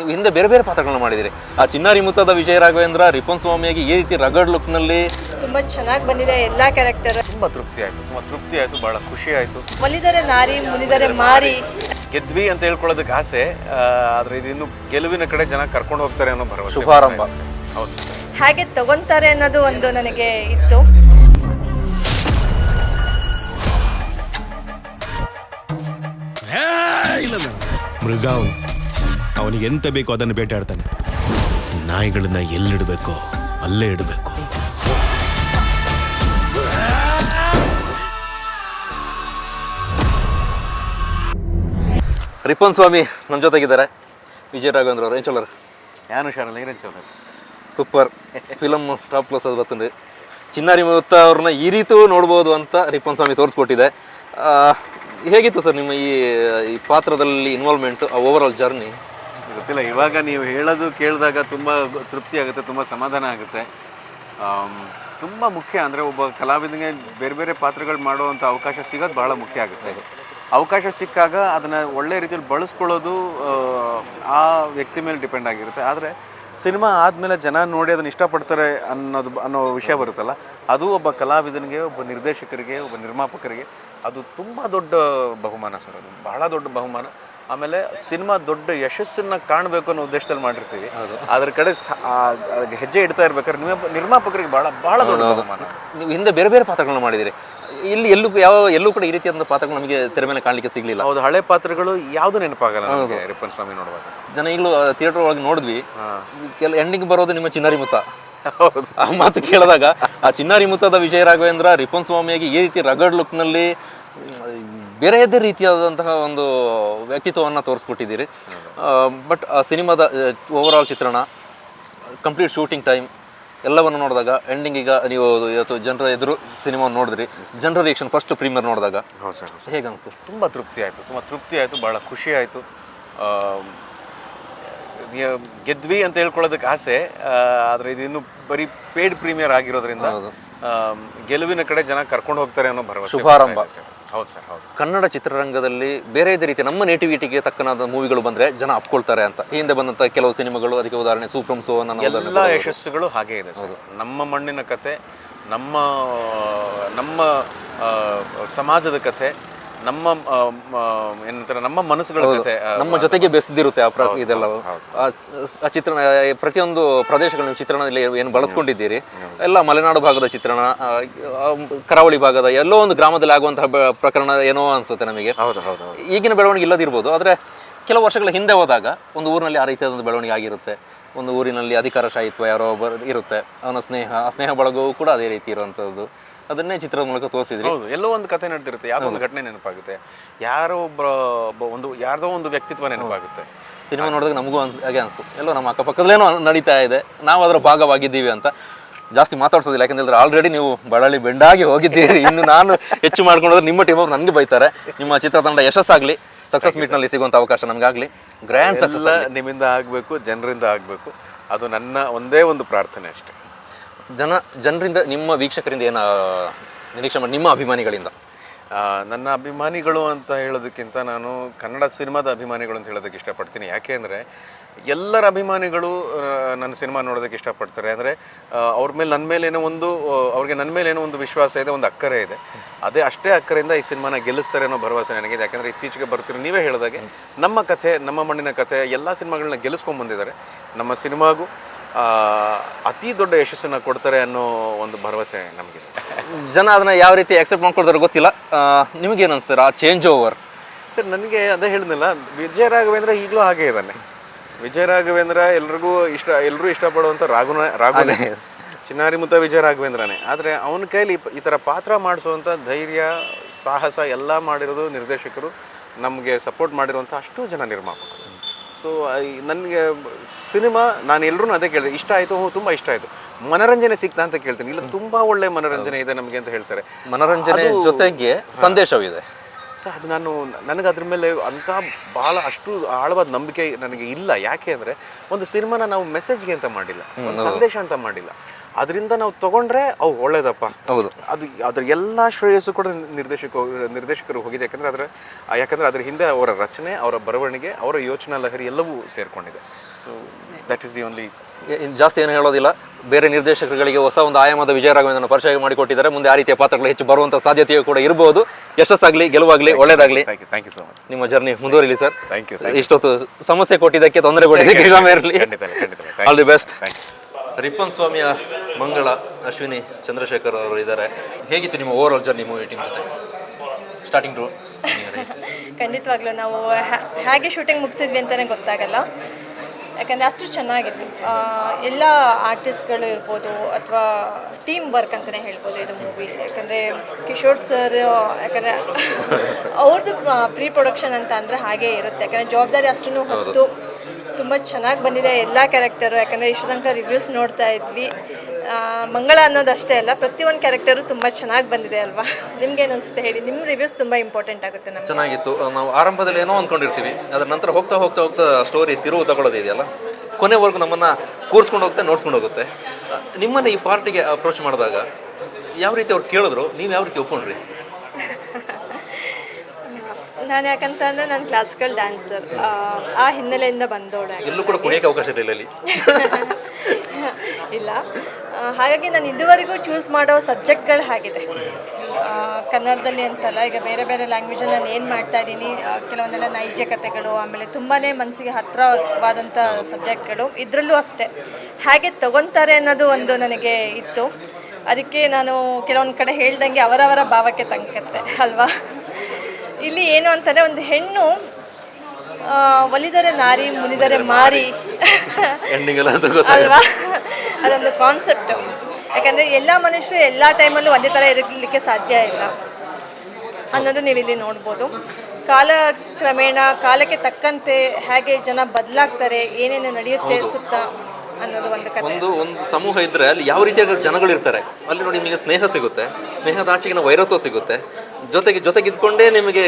ನೀವು ಹಿಂದೆ ಬೇರೆ ಬೇರೆ ಪಾತ್ರಗಳನ್ನ ಮಾಡಿದಿರಿ. ಆ ಚಿನ್ನಾರಿ ಮುತ್ತದ ವಿಜಯ ರಾಘವೇಂದ್ರ ರಿಪನ್ ಸ್ವಾಮಿಯಾಗಿ ಈ ರೀತಿ ರಗಡ್ ಲುಕ್ನಲ್ಲಿ ತುಂಬಾ ಚೆನ್ನಾಗಿ ಬಂದಿದೆ ಎಲ್ಲಾ ಕ್ಯಾರೆಕ್ಟರ್ ತುಂಬಾ ತೃಪ್ತಿ ಆಯ್ತು ತುಂಬಾ ತೃಪ್ತಿ ಆಯ್ತು ಬಹಳ ಖುಷಿ ಆಯ್ತು. ಮಲಿದರೆ ನಾರಿ ಮುನಿದರೆ ಮಾರಿ. ಗೆದ್ವಿ ಅಂತ ಹೇಳ್ಕೊಳ್ಳೋದಕ್ಕೆ ಆಸೆ ಆದ್ರೆ ಇದು ಇನ್ನು ಗೆಲುವಿನ ಕಡೆ ಜನ ಕರ್ಕೊಂಡು ಹೋಗ್ತಾರೆ ಅನ್ನೋ ಭರವಸೆ. ಶುಭಾರಂಭ. ಹೌದು. ಹಾಗೆ ತಗೊಂತಾರೆ ಅನ್ನೋದು ಒಂದು ನನಗೆ ಇತ್ತು. ಮೃಗ ಅವನಿಗೆ ಎಂತ ಬೇಕೋ ಅದನ್ನು ಬೇಟಾಡ್ತಾನೆ. ನಾಯಿಗಳನ್ನ ಎಲ್ಲಿಡಬೇಕೋ ಅಲ್ಲೇ ಇಡಬೇಕು. ರಿಪನ್ ಸ್ವಾಮಿ ನಮ್ಮ ಜೊತೆಗಿದ್ದಾರೆ. ವಿಜಯ ರಾಘವೇಂದ್ರ ಅವರು. ಏನು ಯಾನು ಶಾರಲ್ಲ ಚಲೋ ಸೂಪರ್. ಫಿಲಮ್ ಟಾಪ್ ಕ್ಲಾಸ್ ಅದು ಬರ್ತದೆ. ಚಿನ್ನಾರಿ ಮುತ್ತ ಅವ್ರನ್ನ ಈ ರೀತಿ ನೋಡ್ಬೋದು ಅಂತ ರಿಪನ್ ಸ್ವಾಮಿ ತೋರಿಸ್ಕೊಟ್ಟಿದೆ. ಹೇಗಿತ್ತು ಸರ್ ನಿಮ್ಮ ಈ ಈ ಪಾತ್ರದಲ್ಲಿ ಆ ಓವರ್ ಆಲ್ ಜರ್ನಿ ಗೊತ್ತಿಲ್ಲ. ಇವಾಗ ನೀವು ಹೇಳೋದು ಕೇಳಿದಾಗ ತುಂಬ ತೃಪ್ತಿ ಆಗುತ್ತೆ, ತುಂಬ ಸಮಾಧಾನ ಆಗುತ್ತೆ. ತುಂಬ ಮುಖ್ಯ ಅಂದರೆ ಒಬ್ಬ ಕಲಾವಿದನಿಗೆ ಬೇರೆ ಬೇರೆ ಪಾತ್ರಗಳು ಮಾಡುವಂಥ ಅವಕಾಶ ಸಿಗೋದು ಭಾಳ ಮುಖ್ಯ ಆಗುತ್ತೆ. ಅವಕಾಶ ಸಿಕ್ಕಾಗ ಅದನ್ನು ಒಳ್ಳೆ ರೀತಿಯಲ್ಲಿ ಬಳಸ್ಕೊಳ್ಳೋದು ಆ ವ್ಯಕ್ತಿ ಮೇಲೆ ಡಿಪೆಂಡ್ ಆಗಿರುತ್ತೆ. ಆದರೆ ಸಿನಿಮಾ ಆದಮೇಲೆ ಜನ ನೋಡಿ ಅದನ್ನು ಇಷ್ಟಪಡ್ತಾರೆ ಅನ್ನೋದು, ಅನ್ನೋ ವಿಷಯ ಬರುತ್ತಲ್ಲ, ಅದು ಒಬ್ಬ ಕಲಾವಿದನಿಗೆ, ಒಬ್ಬ ನಿರ್ದೇಶಕರಿಗೆ, ಒಬ್ಬ ನಿರ್ಮಾಪಕರಿಗೆ ಅದು ತುಂಬ ದೊಡ್ಡ ಬಹುಮಾನ ಸರ್ ಅದು. ಬಹಳ ದೊಡ್ಡ ಬಹುಮಾನ. ಆಮೇಲೆ ಸಿನಿಮಾ ದೊಡ್ಡ ಯಶಸ್ಸನ್ನ ಕಾಣಬೇಕು ಅನ್ನೋ ಉದ್ದೇಶದಲ್ಲಿ ಮಾಡಿರ್ತೀವಿ. ಅದ್ರ ಕಡೆ ಹೆಜ್ಜೆ ಇಡ್ತಾ ಇರ್ಬೇಕಾದ್ರೆ ನಿರ್ಮಾಪ- ನಿರ್ಮಾಪಕರಿಗೆ ಬಹಳ ಬಹಳ ದೊಡ್ಡ ಬಹುಮಾನ ನೀವು ಹಿಂದೆ ಬೇರೆ ಬೇರೆ ಪಾತ್ರಗಳನ್ನ ಮಾಡಿದಿರಿ ಇಲ್ಲಿ ಎಲ್ಲೂ ಯಾವ ಎಲ್ಲೂ ಕೂಡ ಈ ರೀತಿಯಾದಂಥ ಪಾತ್ರಗಳು ನಮಗೆ ತೆರೆ ಮೇಲೆ ಕಾಣಲಿಕ್ಕೆ ಸಿಗಲಿಲ್ಲ. ಹೌದು ಹಳೆ ಪಾತ್ರಗಳು ಯಾವುದು ನೆನಪಾಗಲ್ಲ ನಮಗೆ ರಿಪ್ಪನ್ ಸ್ವಾಮಿ ನೋಡುವಾಗ. ಜನ ಈಗಲೂ ಥಿಯೇಟರ್ ಒಳಗೆ ನೋಡಿದ್ವಿ. ಕೆಲ ಎಂಡಿಂಗ್ ಬರೋದು ನಿಮ್ಮ ಚಿನ್ನಾರಿ ಮುತ್ತ ಹೌದು. ಆ ಮಾತು ಕೇಳಿದಾಗ ಆ ಚಿನ್ನಾರಿ ಮುತ್ತದ ವಿಜಯ ರಾಘವೇಂದ್ರ ರಿಪನ್ ಸ್ವಾಮಿಯಾಗಿ ಈ ರೀತಿ ರಗಡ್ ಲುಕ್ನಲ್ಲಿ ಬೇರೆಯದೇ ರೀತಿಯಾದಂತಹ ಒಂದು ವ್ಯಕ್ತಿತ್ವವನ್ನು ತೋರಿಸ್ಕೊಟ್ಟಿದ್ದೀರಿ. ಬಟ್ ಆ ಸಿನಿಮಾದ ಓವರ್ ಆಲ್ ಚಿತ್ರಣ ಕಂಪ್ಲೀಟ್ ಶೂಟಿಂಗ್ ಟೈಮ್ ಎಲ್ಲವನ್ನು ನೋಡಿದಾಗ ಎಂಡಿಂಗ್ ಈಗ ನೀವು ಇವತ್ತು ಜನರ ಎದುರು ಸಿನಿಮಾ ನೋಡಿದ್ರಿ. ಜನರ ರಿಯಾಕ್ಷನ್ ಫಸ್ಟ್ ಪ್ರೀಮಿಯರ್ ನೋಡಿದಾಗ ಹೌದು ಸರ್ ಹೇಗೆ ಅನಿಸ್ತು ತುಂಬ ತೃಪ್ತಿ ಆಯಿತು ತುಂಬ ತೃಪ್ತಿ ಆಯಿತು ಭಾಳ ಖುಷಿ ಆಯಿತು. ಗೆದ್ವಿ ಅಂತ ಹೇಳ್ಕೊಳ್ಳೋದಕ್ಕೆ ಆಸೆ ಆದರೆ ಇದು ಇನ್ನೂ ಬರೀ ಪೇಡ್ ಪ್ರೀಮಿಯರ್ ಆಗಿರೋದ್ರಿಂದ ಗೆಲುವಿನ ಕಡೆ ಜನ ಕರ್ಕೊಂಡು ಹೋಗ್ತಾರೆ ಅನ್ನೋ ಭರವಸೆ ಶುಭಾರಂಭ. ಹೌದು ಸರ್ ಹೌದು. ಕನ್ನಡ ಚಿತ್ರರಂಗದಲ್ಲಿ ಬೇರೆ ಇದೇ ರೀತಿ ನಮ್ಮ ನೇಟಿವಿಟಿಗೆ ತಕ್ಕನಾದ ಮೂವಿಗಳು ಬಂದರೆ ಜನ ಅಪ್ಕೊಳ್ತಾರೆ ಅಂತ. ಹಿಂದೆ ಬಂದಂಥ ಕೆಲವು ಸಿನಿಮಾಗಳು ಅದಕ್ಕೆ ಉದಾಹರಣೆ ಸೂಫ್ರಮ್ ಸೋ ನನ್ನ ಎಲ್ಲ ಯಶಸ್ಸುಗಳು ಹಾಗೇ ಇದೆ ಸರ್. ನಮ್ಮ ಮಣ್ಣಿನ ಕತೆ ನಮ್ಮ ನಮ್ಮ ಸಮಾಜದ ಕತೆ ನಮ್ಮ ಏನಂತಾರೆ ನಮ್ಮ ಮನಸ್ಸುಗಳ ಜೊತೆ ನಮ್ಮ ಜೊತೆಗೆ ಬೆಸೆದಿರುತ್ತೆ ಆ ಪ್ರ ಇದೆಲ್ಲ. ಆ ಚಿತ್ರಣ ಪ್ರತಿಯೊಂದು ಪ್ರದೇಶಗಳು ನೀವು ಚಿತ್ರಣದಲ್ಲಿ ಏನು ಬಳಸ್ಕೊಂಡಿದ್ದೀರಿ? ಎಲ್ಲ ಮಲೆನಾಡು ಭಾಗದ ಚಿತ್ರಣ ಕರಾವಳಿ ಭಾಗದ ಎಲ್ಲೋ ಒಂದು ಗ್ರಾಮದಲ್ಲಿ ಆಗುವಂತಹ ಪ್ರಕರಣ ಏನೋ ಅನಿಸುತ್ತೆ ನಮಗೆ. ಹೌದು ಹೌದು ಹೌದು. ಈಗಿನ ಬೆಳವಣಿಗೆ ಇಲ್ಲದಿರ್ಬೋದು ಆದರೆ ಕೆಲವು ವರ್ಷಗಳ ಹಿಂದೆ ಹೋದಾಗ ಒಂದು ಊರಿನಲ್ಲಿ ಆ ರೀತಿಯಾದ ಒಂದು ಬೆಳವಣಿಗೆ ಆಗಿರುತ್ತೆ. ಒಂದು ಊರಿನಲ್ಲಿ ಅಧಿಕಾರಶಾಹಿತ್ವ ಯಾರೋ ಒಬ್ಬರು ಇರುತ್ತೆ. ಅವನ ಸ್ನೇಹ ಆ ಸ್ನೇಹ ಬಳಗವು ಕೂಡ ಅದೇ ರೀತಿ ಇರುವಂಥದ್ದು ಅದನ್ನೇ ಚಿತ್ರದ ಮೂಲಕ ತೋರಿಸಿದ್ರಿ. ಹೌದು ಎಲ್ಲೋ ಒಂದು ಕತೆ ನಡೆದಿರುತ್ತೆ ಯಾವುದೋ ಒಂದು ಘಟನೆ ನೆನಪಾಗುತ್ತೆ. ಯಾರೋ ಒಬ್ಬ ಒಂದು ಯಾರ್ದೋ ಒಂದು ವ್ಯಕ್ತಿತ್ವ ನೆನಪಾಗುತ್ತೆ. ಸಿನಿಮಾ ನೋಡಿದಾಗ ನಮಗೂ ಅನ್ಸ್ ಹಾಗೆ ಅನಿಸ್ತು. ಎಲ್ಲೋ ನಮ್ಮ ಅಕ್ಕಪಕ್ಕದಲ್ಲೇನೋ ನಡೀತಾ ಇದೆ ನಾವು ಅದರ ಭಾಗವಾಗಿದ್ದೀವಿ ಅಂತ ಜಾಸ್ತಿ ಮಾತಾಡ್ಸೋದಿಲ್ಲ ಯಾಕಂದ್ರೆ ಆಲ್ರೆಡಿ ನೀವು ಬಳ್ಳಾಳಿ ಬೆಂಡಾಗಿ ಹೋಗಿದ್ದೀರಿ. ಇನ್ನು ನಾನು ಹೆಚ್ಚು ಮಾಡ್ಕೊಂಡ್ರೆ ನಿಮ್ಮ ಟೀಮ್ ಅವ್ರು ನನಗೆ ಬೈತಾರೆ. ನಿಮ್ಮ ಚಿತ್ರತಂಡ ಯಶಸ್ಸಾಗಲಿ ಸಕ್ಸಸ್ ಮೀಟ್ನಲ್ಲಿ ಸಿಗುವಂಥ ಅವಕಾಶ ನಮಗಾಗಲಿ. ಗ್ರ್ಯಾಂಡ್ ಸಕ್ಸಸ್ ನಿಮ್ಮಿಂದ ಆಗಬೇಕು ಜನರಿಂದ ಆಗಬೇಕು. ಅದು ನನ್ನ ಒಂದೇ ಒಂದು ಪ್ರಾರ್ಥನೆ ಅಷ್ಟೇ. ಜನ, ಜನರಿಂದ, ನಿಮ್ಮ ವೀಕ್ಷಕರಿಂದ ಏನು, ನಿರೀಕ್ಷೆ ಮಾಡಿ, ನಿಮ್ಮ ಅಭಿಮಾನಿಗಳಿಂದ? ನನ್ನ ಅಭಿಮಾನಿಗಳು ಅಂತ ಹೇಳೋದಕ್ಕಿಂತ ನಾನು ಕನ್ನಡ ಸಿನಿಮಾದ ಅಭಿಮಾನಿಗಳು ಅಂತ ಹೇಳೋದಕ್ಕೆ ಇಷ್ಟಪಡ್ತೀನಿ. ಯಾಕೆ ಅಂದರೆ, ಎಲ್ಲರ ಅಭಿಮಾನಿಗಳು ನನ್ನ ಸಿನಿಮಾ ನೋಡೋದಕ್ಕೆ ಇಷ್ಟಪಡ್ತಾರೆ. ಅಂದರೆ ಅವ್ರ ಮೇಲೆ ನನ್ನ ಮೇಲೆ ಏನೋ ಒಂದು ಅವ್ರಿಗೆ ನನ್ನ ಮೇಲೆ ಏನೋ ಒಂದು ವಿಶ್ವಾಸ ಇದೆ, ಒಂದು ಅಕ್ಕರೆ ಇದೆ. ಅದೇ ಅಷ್ಟೇ ಅಕ್ಕರೆಯಿಂದ ಈ ಸಿನಿಮಾನ ಗೆಲ್ಲಿಸ್ತಾರೆ ಅನ್ನೋ ಭರವಸೆ ನನಗಿದೆ. ಯಾಕಂದರೆ ಇತ್ತೀಚೆಗೆ ಬರ್ತೀರಿ, ನೀವೇ ಹೇಳಿದಾಗೆ, ನಮ್ಮ ಕಥೆ, ನಮ್ಮ ಮಣ್ಣಿನ ಕಥೆ, ಎಲ್ಲ ಸಿನಿಮಾಗಳನ್ನ ಗೆಲ್ಲಿಸ್ಕೊಂಡು ಬಂದಿದ್ದಾರೆ. ನಮ್ಮ ಸಿನಿಮಾಗೂ ಅತಿ ದೊಡ್ಡ ಯಶಸ್ಸನ್ನು ಕೊಡ್ತಾರೆ ಅನ್ನೋ ಒಂದು ಭರವಸೆ ನಮಗಿದೆ. ಜನ ಅದನ್ನ ಯಾವ ರೀತಿ ಎಕ್ಸೆಪ್ಟ್ ಮಾಡ್ಕೊಳ್ತಾರೆ ಗೊತ್ತಿಲ್ಲ. ನಿಮಗೇನು ಅನಿಸ್ತಾರೆ ಆ ಚೇಂಜ್ ಓವರ್ ಸರ್ ನನಗೆ ಅದೇ ಹೇಳಿದ್ನಲ್ಲ ವಿಜಯ ರಾಘವೇಂದ್ರ ಈಗಲೂ ಹಾಗೆ ಇದ್ದಾನೆ. ವಿಜಯ ರಾಘವೇಂದ್ರ ಎಲ್ರಿಗೂ ಇಷ್ಟ ಎಲ್ಲರೂ ಇಷ್ಟಪಡುವಂಥ ರಾಘುನ ರಾಘುನೇ. ಚಿನ್ನಾರಿ ಮುತ್ತ ವಿಜಯ ರಾಘವೇಂದ್ರನೇ. ಆದರೆ ಅವನ ಕೈಲಿ ಈ ಥರ ಪಾತ್ರ ಮಾಡಿಸುವಂಥ ಧೈರ್ಯ ಸಾಹಸ ಎಲ್ಲ ಮಾಡಿರೋದು ನಿರ್ದೇಶಕರು ನಮಗೆ ಸಪೋರ್ಟ್ ಮಾಡಿರುವಂಥ ಅಷ್ಟು ಜನ ನಿರ್ಮಾಪಕರು. ಸೊ ನನಗೆ ಸಿನಿಮಾ ನಾನು ಎಲ್ಲರೂ ಅದೇ ಕೇಳಿದೆ. ಇಷ್ಟ ಆಯಿತು ಹ್ಞೂ ತುಂಬ ಇಷ್ಟ ಆಯಿತು. ಮನರಂಜನೆ ಸಿಗ್ತಾ ಅಂತ ಕೇಳ್ತೀನಿ. ಇಲ್ಲ ತುಂಬ ಒಳ್ಳೆ ಮನರಂಜನೆ ಇದೆ ನಮಗೆ ಅಂತ ಹೇಳ್ತಾರೆ. ಮನರಂಜನೆ ಜೊತೆಗೆ ಸಂದೇಶವಿದೆ. ಸರ್ ಅದು ನಾನು ನನಗೆ ಅದ್ರ ಮೇಲೆ ಅಂಥ ಭಾಳ ಅಷ್ಟು ಆಳವಾದ ನಂಬಿಕೆ ನನಗೆ ಇಲ್ಲ. ಯಾಕೆ ಅಂದರೆ ಒಂದು ಸಿನಿಮಾನ ನಾವು ಮೆಸೇಜ್ಗೆ ಅಂತ ಮಾಡಿಲ್ಲ. ಒಂದು ಸಂದೇಶ ಅಂತ ಮಾಡಿಲ್ಲ. ಅದರಿಂದ ನಾವು ತಗೊಂಡ್ರೆ ಅವು ಒಳ್ಳೇದಪ್ಪ. ಹೌದು. ಅದು ಅದ್ರ ಎಲ್ಲ ಶ್ರೇಯಸ್ಸು ಕೂಡ ನಿರ್ದೇಶಕ ನಿರ್ದೇಶಕರು ಹೋಗಿದೆ. ಯಾಕಂದ್ರೆ ಅದರ ಯಾಕಂದ್ರೆ ಅದ್ರ ಹಿಂದೆ ಅವರ ರಚನೆ ಅವರ ಬರವಣಿಗೆ ಅವರ ಯೋಚನಾ ಲಹರಿ ಎಲ್ಲವೂ ಸೇರಿಕೊಂಡಿದೆ. So that is the only ಜಾಸ್ತಿ ಏನು ಹೇಳೋದಿಲ್ಲ. ಬೇರೆ ನಿರ್ದೇಶಕರುಗಳಿಗೆ ಹೊಸ ಒಂದು ಆಯಾಮದ ವಿಜಯ ರಾಘವೇಂದ್ರನ ಪರಿಚಯ ಮಾಡಿಕೊಟ್ಟಿದ್ದಾರೆ. ಮುಂದೆ ಆ ರೀತಿಯ ಪಾತ್ರಗಳು ಹೆಚ್ಚು ಬರುವಂಥ ಸಾಧ್ಯತೆಯೂ ಕೂಡ ಇರಬಹುದು ಯಶಸ್ಸಾಗಲಿ ಗೆಲುವಾಗಲಿ ಒಳ್ಳೇದಾಗಲಿ. ಥ್ಯಾಂಕ್ ಯು ಸೊ ಮಚ್ ನಿಮ್ಮ ಜರ್ನಿ ಮುಂದುವರಿಲಿ ಸರ್. ಥ್ಯಾಂಕ್ ಯು ಇಷ್ಟೊತ್ತು ಸಮಸ್ಯೆ ಕೊಟ್ಟಿದ್ದಕ್ಕೆ ತೊಂದರೆ ಕೊಟ್ಟಿದ್ದಕ್ಕೆ all the best thank you Rippan ಸ್ವಾಮಿಯ ಮಂಗಳ ಅಶ್ವಿನಿ ಚಂದ್ರಶೇಖರ್ ಅವರು ಇದ್ದಾರೆ. ಹೇಗಿತ್ತು ನಿಮ್ಮ over all journey movie team ಜೊತೆ? ಸ್ಟಾರ್ಟಿಂಗ್ ಟು ಖಂಡಿತವಾಗ್ಲೂ ನಾವು ಹೇಗೆ ಶೂಟಿಂಗ್ ಮುಗಿಸಿದ್ವಿ ಅಂತಲೇ ಗೊತ್ತಾಗಲ್ಲ. ಯಾಕಂದರೆ ಅಷ್ಟು ಚೆನ್ನಾಗಿತ್ತು. ಎಲ್ಲ ಆರ್ಟಿಸ್ಟ್ಗಳು ಇರ್ಬೋದು ಅಥವಾ ಟೀಮ್ ವರ್ಕ್ ಅಂತಲೇ ಹೇಳ್ಬೋದು ಇದು ಮೂವಿ ಯಾಕಂದರೆ ಕಿಶೋರ್ ಸರ್ ಯಾಕಂದರೆ ಅವ್ರದ್ದು ಪ್ರೀ ಪ್ರೊಡಕ್ಷನ್ ಅಂತ ಅಂದರೆ ಹಾಗೇ ಇರುತ್ತೆ. ಯಾಕಂದರೆ ಜವಾಬ್ದಾರಿ ಅಷ್ಟನ್ನು ಹೊತ್ತು ತುಂಬ ಚೆನ್ನಾಗಿ ಬಂದಿದೆ ಎಲ್ಲ ಕ್ಯಾರೆಕ್ಟರು ಯಾಕಂದರೆ ಇಷ್ಟು ತನಕ ರಿವ್ಯೂಸ್ ನೋಡ್ತಾ ಇದ್ವಿ. ಮಂಗಳ ಅನ್ನೋದಷ್ಟೇ ಅಲ್ಲ ಪ್ರತಿಯೊಂದು ಕ್ಯಾರೆಕ್ಟರು ತುಂಬ ಚೆನ್ನಾಗಿ ಬಂದಿದೆ ಅಲ್ವಾ? ನಿಮ್ಗೇನು ಅನಿಸುತ್ತೆ ಹೇಳಿ? ನಿಮ್ಮ ರಿವ್ಯೂಸ್ ತುಂಬ ಇಂಪಾರ್ಟೆಂಟ್ ಆಗುತ್ತೆ ನಮ್ಮ ಚೆನ್ನಾಗಿತ್ತು. ನಾವು ಆರಂಭದಲ್ಲಿ ಏನೋ ಅಂದ್ಕೊಂಡಿರ್ತೀವಿ ಅದ್ರ ನಂತರ ಹೋಗ್ತಾ ಹೋಗ್ತಾ ಹೋಗ್ತಾ ಸ್ಟೋರಿ ತಿರುವು ತಗೊಳ್ಳೋದಿದೆಯಲ್ಲ ಕೊನೆವರೆಗೂ ನಮ್ಮನ್ನು ಕೂರಿಸ್ಕೊಂಡು ಹೋಗುತ್ತೆ, ನೋಡ್ಸ್ಕೊಂಡು ಹೋಗುತ್ತೆ. ನಿಮ್ಮನ್ನ ಈ ಪಾರ್ಟಿಗೆ ಅಪ್ರೋಚ್ ಮಾಡಿದಾಗ ಯಾವ ರೀತಿ ಅವ್ರು ಕೇಳಿದ್ರು? ನೀವು ಯಾವ ರೀತಿ ಒಪ್ಕೊಂಡ್ರಿ? ನಾನು ಯಾಕಂತಂದರೆ ನಾನು ಕ್ಲಾಸಿಕಲ್ ಡ್ಯಾನ್ಸರ್ ಆ ಹಿನ್ನೆಲೆಯಿಂದ ಬಂದೋಡೆ ಎಲ್ಲೂ ಕೂಡ ಕುಣಿಯೋಕೆ ಅವಕಾಶ ಇರಲಿಲ್ಲ ಇಲ್ಲಿ. ಇಲ್ಲ. ಹಾಗಾಗಿ ನಾನು ಇದುವರೆಗೂ ಚೂಸ್ ಮಾಡೋ ಸಬ್ಜೆಕ್ಟ್ಗಳು ಹಾಗಿದೆ. ಕನ್ನಡದಲ್ಲಿ ಅಂತಲ್ಲ ಈಗ ಬೇರೆ ಬೇರೆ ಲ್ಯಾಂಗ್ವೇಜಲ್ಲಿ ನಾನು ಏನು ಮಾಡ್ತಾ ಇದ್ದೀನಿ ಕೆಲವೊಂದೆಲ್ಲ ನೈಜ ಕಥೆಗಳು ಆಮೇಲೆ ತುಂಬಾ ಮನಸ್ಸಿಗೆ ಹತ್ತಿರವಾದಂಥ ಸಬ್ಜೆಕ್ಟ್ಗಳು ಇದರಲ್ಲೂ ಅಷ್ಟೇ. ಹೇಗೆ ತಗೊತಾರೆ ಅನ್ನೋದು ಒಂದು ನನಗೆ ಇತ್ತು. ಅದಕ್ಕೆ ನಾನು ಕೆಲವೊಂದು ಕಡೆ ಹೇಳ್ದಂಗೆ ಅವರವರ ಭಾವಕ್ಕೆ ತಂಗತ್ತೆ ಅಲ್ವಾ? ಇಲ್ಲಿ ಏನು ಅಂತಂದರೆ ಒಂದು ಹೆಣ್ಣು ಒಲಿದರೆ ನಾರಿ ಮುನಿದರೆ ಮಾರಿ. ಅಲ್ವಾ? ಅದೊಂದು ಕಾನ್ಸೆಪ್ಟ್ ಯಾಕಂದರೆ ಎಲ್ಲ ಮನುಷ್ಯರು ಎಲ್ಲ ಟೈಮಲ್ಲೂ ಒಂದೇ ಥರ ಇರಲಿಕ್ಕೆ ಸಾಧ್ಯ ಇಲ್ಲ. ಅನ್ನೋದು ನೀವು ಇಲ್ಲಿ ನೋಡ್ಬೋದು. ಕಾಲ ಕ್ರಮೇಣ ಕಾಲಕ್ಕೆ ತಕ್ಕಂತೆ ಹೇಗೆ ಜನ ಬದಲಾಗ್ತಾರೆ ಏನೇನು ನಡೆಯುತ್ತೆ ಸುತ್ತ ಅನ್ನೋದು ಒಂದು ಕಥೆ ಒಂದು ಒಂದು ಸಮೂಹ ಇದ್ರೆ ಅಲ್ಲಿ ಯಾವ ರೀತಿಯಾಗಿ ಜನಗಳು ಇರ್ತಾರೆ ಅಲ್ಲಿ ನೋಡಿ ನಿಮಗೆ ಸ್ನೇಹ ಸಿಗುತ್ತೆ. ಸ್ನೇಹದಾಚೆಗಿನ ವೈರತ್ವ ಸಿಗುತ್ತೆ. ಜೊತೆಗೆ ಜೊತೆಗಿದ್ಕೊಂಡೇ ನಿಮಗೆ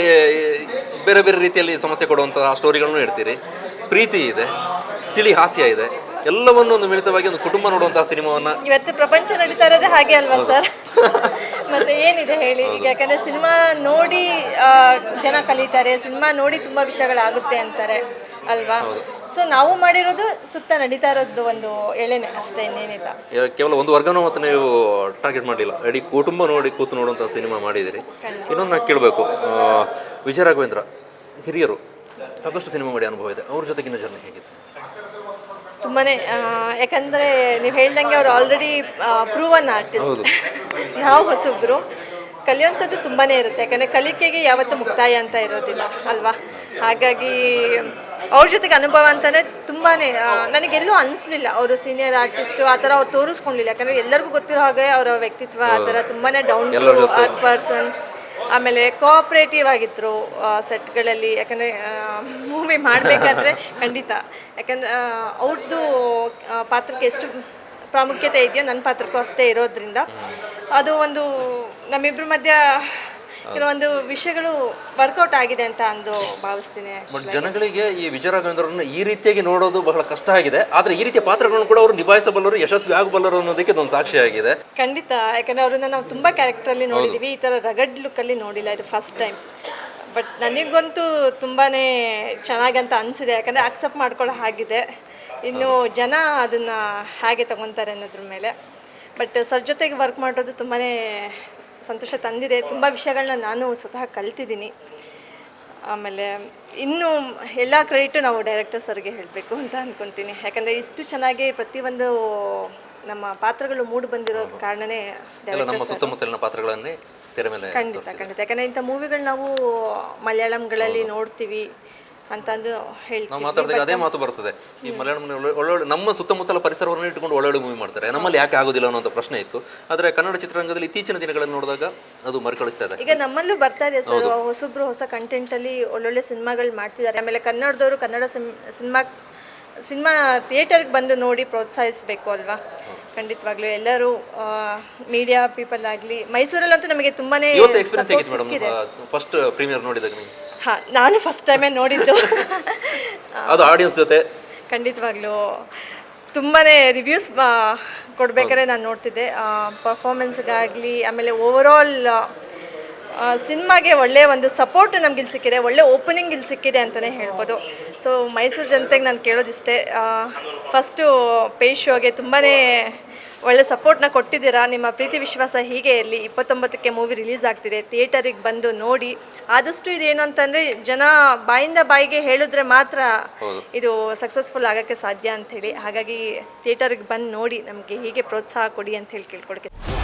ಬೇರೆ ಬೇರೆ ರೀತಿಯಲ್ಲಿ ಸಮಸ್ಯೆ ಕೊಡುವಂತಹ ಸ್ಟೋರಿಗಳನ್ನು ಹೇಳ್ತೀರಿ. ಪ್ರೀತಿ ಇದೆ ತಿಳಿ ಹಾಸ್ಯ ಇದೆ ಎಲ್ಲವನ್ನು ಒಂದು ಮಿಳಿತವಾಗಿ ಒಂದು ಕುಟುಂಬ ನೋಡುವಂತಹ ಸಿನಿಮಾವನ್ನ ಇವತ್ತು ಪ್ರಪಂಚ ನಡೀತಾ ಇರೋದೇ ಹಾಗೆ ಅಲ್ವಾ ಸರ್? ಮತ್ತೆ ಏನಿದೆ ಹೇಳಿ? ಈಗ ಯಾಕಂದ್ರೆ ಸಿನಿಮಾ ನೋಡಿ ಜನ ಕಲಿತಾರೆ ಸಿನಿಮಾ ನೋಡಿ ತುಂಬಾ ವಿಷಯಗಳಾಗುತ್ತೆ ಅಂತಾರೆ ಅಲ್ವಾ? ಸೊ ನಾವು ಮಾಡಿರೋದು ಸುತ್ತ ನಡೀತಾ ಇರೋದು ಒಂದು ಎಳೆನೆ ಅಷ್ಟೇ ಇನ್ನೇನಿಲ್ಲ. ಕೇವಲ ಒಂದು ವರ್ಗನೂ ಮತ್ತು ನೀವು ಟಾರ್ಗೆಟ್ ಮಾಡಲಿಲ್ಲ. ಇಡೀ ಕುಟುಂಬ ನೋಡಿ ಕೂತು ನೋಡುವಂಥ ಸಿನಿಮಾ ಮಾಡಿದಿರಿ ಇನ್ನೊಂದು ನಾನು ಕೇಳಬೇಕು. ವಿಜಯ ರಾಘವೇಂದ್ರ ಹಿರಿಯರು ಸಾಕಷ್ಟು ಸಿನಿಮಾ ಮಾಡಿ ಅನುಭವ ಇದೆ. ಅವ್ರ ಜೊತೆಗಿನ ಜರ್ನಿ ಹೇಗಿದೆ? ತುಂಬಾ ಯಾಕಂದರೆ ಯಾಕಂದ್ರೆ ನೀವು ಹೇಳ್ದಂಗೆ ಅವ್ರು ಆಲ್ರೆಡಿ ಪ್ರೂವನ್ ಆರ್ಟಿಸ್ಟ್ ನಾವು ಹೊಸಬ್ರು. ಕಲಿಯೋಂಥದ್ದು ತುಂಬಾ ಇರುತ್ತೆ. ಯಾಕಂದ್ರೆ ಕಲಿಕೆಗೆ ಯಾವತ್ತೂ ಮುಕ್ತಾಯ ಅಂತ ಇರೋದಿಲ್ಲ ಅಲ್ವಾ? ಹಾಗಾಗಿ ಅವ್ರ ಜೊತೆಗೆ ಅನುಭವ ಅಂತಾನೆ ತುಂಬಾನೇ ನನಗೆ ಎಲ್ಲೂ ಅನಿಸ್ಲಿಲ್ಲ. ಅವರು ಸೀನಿಯರ್ ಆರ್ಟಿಸ್ಟು ಆ ಥರ ಅವ್ರು ತೋರಿಸ್ಕೊಂಡಿಲ್ಲ. ಯಾಕಂದ್ರೆ ಎಲ್ಲರಿಗೂ ಗೊತ್ತಿರೋ ಹಾಗೆ ಅವರ ವ್ಯಕ್ತಿತ್ವ ಆ ಥರ ತುಂಬಾನೇ ಡೌನ್ ಪರ್ಸನ್ ಆಮೇಲೆ ಕೋಆಪ್ರೇಟಿವ್ ಆಗಿದ್ರು ಸೆಟ್ಗಳಲ್ಲಿ ಯಾಕಂದ್ರೆ ಮೂವಿ ಮಾಡಬೇಕಾದ್ರೆ ಖಂಡಿತ. ಯಾಕಂದ್ರೆ ಅವ್ರದ್ದು ಪಾತ್ರಕ್ಕೆ ಎಷ್ಟು ಪ್ರಾಮುಖ್ಯತೆ ಇದೆಯೋ ನನ್ನ ಪಾತ್ರಕ್ಕೂ ಅಷ್ಟೇ ಇರೋದ್ರಿಂದ. ಅದು ಒಂದು ನಮ್ಮಿಬ್ಬರ ಮಧ್ಯ ಕೆಲವೊಂದು ವಿಷಯಗಳು ವರ್ಕೌಟ್ ಆಗಿದೆ ಅಂತ ಅಂದು ಭಾವಿಸ್ತೀನಿ ಬಟ್ ಜನಗಳಿಗೆ ಈ ವಿಜಯ ರಾಘವೇಂದ್ರರನ್ನು ಈ ರೀತಿಯಾಗಿ ನೋಡೋದು ಬಹಳ ಕಷ್ಟ ಆಗಿದೆ. ಆದ್ರೆ ಈ ರೀತಿಯ ಪಾತ್ರಗಳನ್ನು ಕೂಡ ಅವರು ನಿಭಾಯಿಸಬಲ್ಲರು ಯಶಸ್ವಿ ಆಗಬಲ್ಲರು ಅನ್ನೋದಕ್ಕೆ ಇದೊಂದು ಸಾಕ್ಷಿಯಾಗಿದೆ ಖಂಡಿತ. ಯಾಕಂದ್ರೆ ಅವ್ರನ್ನ ನಾವು ತುಂಬಾ ಕ್ಯಾರೆಕ್ಟರ್ ಅಲ್ಲಿ ನೋಡಿದೀವಿ. ಈ ತರ ರಗಡ್ ಲುಕ್ ಅಲ್ಲಿ ನೋಡಿಲ್ಲ ಇದು ಫಸ್ಟ್ ಟೈಮ್ ಬಟ್ ನನಗಂತೂ ತುಂಬಾ ಅಂತ ಅನಿಸಿದೆ. ಯಾಕಂದರೆ ಅಕ್ಸೆಪ್ಟ್ ಮಾಡ್ಕೊಳ್ಳೋ ಹಾಗಿದೆ. ಇನ್ನು ಜನ ಅದನ್ನು ಹೇಗೆ ತಗೊತಾರೆ ಅನ್ನೋದ್ರ ಮೇಲೆ. ಬಟ್ ಸರ್ ಜೊತೆಗೆ ವರ್ಕ್ ಮಾಡೋದು ತುಂಬಾ ಸಂತೋಷ ತಂದಿದೆ. ತುಂಬ ವಿಷಯಗಳನ್ನ ನಾನು ಸ್ವತಃ ಕಲ್ತಿದ್ದೀನಿ. ಆಮೇಲೆ ಇನ್ನು ಎಲ್ಲ ಕ್ರೆಡಿಟು ನಾವು ಡೈರೆಕ್ಟರ್ ಸರ್ಗೆ ಹೇಳಬೇಕು ಅಂತ ಅಂದ್ಕೊತೀನಿ ಯಾಕಂದರೆ ಇಷ್ಟು ಚೆನ್ನಾಗಿ ಪ್ರತಿಯೊಂದು ನಮ್ಮ ಪಾತ್ರಗಳು ಮೂಡಿ ಬಂದಿರೋ ಕಾರಣನೇ ನಮ್ಮ ಸುತ್ತಮುತ್ತಲಿನ ಪಾತ್ರಗಳನ್ನೇ ಖಂಡಿತ ಖಂಡಿತ. ಯಾಕಂದರೆ ಇಂಥ ಮೂವಿಗಳು ನಾವು ಮಲಯಾಳಂಗಳಲ್ಲಿ ನೋಡ್ತೀವಿ. ಅಂತಂದು ನಾವು ಹೇಳ್ತೀವಿ ಮಾತಾಡಿದಾಗ ಅದೇ ಮಾತು ಬರ್ತದೆ. ಈ ಮಲಯಾಳಂ ಒಳ್ಳೊಳ್ಳೆ ನಮ್ಮ ಸುತ್ತಮುತ್ತಲ ಪರಿಸರವನ್ನು ಇಟ್ಟುಕೊಂಡು ಒಳ್ಳೊಳ್ಳೆ ಮೂವಿ ಮಾಡ್ತಾರೆ. ನಮ್ಮಲ್ಲಿ ಯಾಕೆ ಆಗೋದಿಲ್ಲ ಅನ್ನೋ ಪ್ರಶ್ನೆ ಇತ್ತು. ಆದರೆ ಕನ್ನಡ ಚಿತ್ರರಂಗದಲ್ಲಿ ಇತ್ತೀಚಿನ ದಿನಗಳನ್ನು ನೋಡಿದಾಗ ಅದು ಮರುಕಳಿಸ್ತಾ ಇದೆ. ಈಗ ನಮ್ಮಲ್ಲೂ ಬರ್ತಾ ಇದೆ ಸರ್. ಹೊಸಬ್ರು ಹೊಸ ಕಂಟೆಂಟಲ್ಲಿ ಒಳ್ಳೊಳ್ಳೆ ಸಿನಿಮಾಗಳು ಮಾಡ್ತಿದ್ದಾರೆ. ಆಮೇಲೆ ಕನ್ನಡದವರು ಕನ್ನಡ ಸಿನಿಮಾ ಸಿನಿಮಾ ಥಿಯೇಟರ್ಗೆ ಬಂದು ನೋಡಿ ಪ್ರೋತ್ಸಾಹಿಸಬೇಕು ಅಲ್ವಾ? ಖಂಡಿತವಾಗ್ಲೂ ಎಲ್ಲರೂ ಮೀಡಿಯಾ ಪೀಪಲ್ ಆಗಲಿ ಮೈಸೂರಲ್ಲಂತೂ ನಮಗೆ ತುಂಬಾನೇ ಫಸ್ಟ್ ಪ್ರೀಮಿಯರ್ ನೋಡಿದಾಗ ಹಾಂ ನಾನು ಫಸ್ಟ್ ಟೈಮೇ ನೋಡಿದ್ದು. ಅದು ಆಡಿಯನ್ಸ್ ಜೊತೆ? ಖಂಡಿತವಾಗ್ಲೂ. ತುಂಬಾ ರಿವ್ಯೂಸ್ ಕೊಡಬೇಕಾದ್ರೆ ನಾನು ನೋಡ್ತಿದ್ದೆ. ಪರ್ಫಾರ್ಮೆನ್ಸ್ಗಾಗಲಿ ಆಮೇಲೆ ಓವರಾಲ್ ಸಿನಿಮಾಗೆ ಒಳ್ಳೆ ಒಂದು ಸಪೋರ್ಟ್ ನಮ್ಗೆ ಇಲ್ಲಿ ಸಿಕ್ಕಿದೆ. ಒಳ್ಳೆ ಓಪನಿಂಗ್ ಇಲ್ಲಿ ಸಿಕ್ಕಿದೆ ಅಂತಲೇ ಹೇಳ್ಬೋದು. ಸೊ ಮೈಸೂರು ಜನತೆಗೆ ನಾನು ಕೇಳೋದಿಷ್ಟೇ ಫಸ್ಟು ಪೇ ಶೋಗೆ ತುಂಬಾ ಒಳ್ಳೆ ಸಪೋರ್ಟ್ನ ಕೊಟ್ಟಿದ್ದೀರಾ? ನಿಮ್ಮ ಪ್ರೀತಿ ವಿಶ್ವಾಸ ಹೀಗೆ ಇರಲಿ. ಇಪ್ಪತ್ತೊಂಬತ್ತಕ್ಕೆ ಮೂವಿ ರಿಲೀಸ್ ಆಗ್ತಿದೆ. ಥಿಯೇಟರಿಗೆ ಬಂದು ನೋಡಿ ಆದಷ್ಟು ಇದೇನು ಅಂತಂದರೆ ಜನ ಬಾಯಿಂದ ಬಾಯಿಗೆ ಹೇಳಿದ್ರೆ ಮಾತ್ರ ಇದು ಸಕ್ಸಸ್ಫುಲ್ ಆಗೋಕ್ಕೆ ಸಾಧ್ಯ ಅಂಥೇಳಿ ಹಾಗಾಗಿ ಥಿಯೇಟರಿಗೆ ಬಂದು ನೋಡಿ ನಮಗೆ ಹೀಗೆ ಪ್ರೋತ್ಸಾಹ ಕೊಡಿ ಅಂತ ಹೇಳಿ ಕೇಳ್ಕೊಡ್ತೀನಿ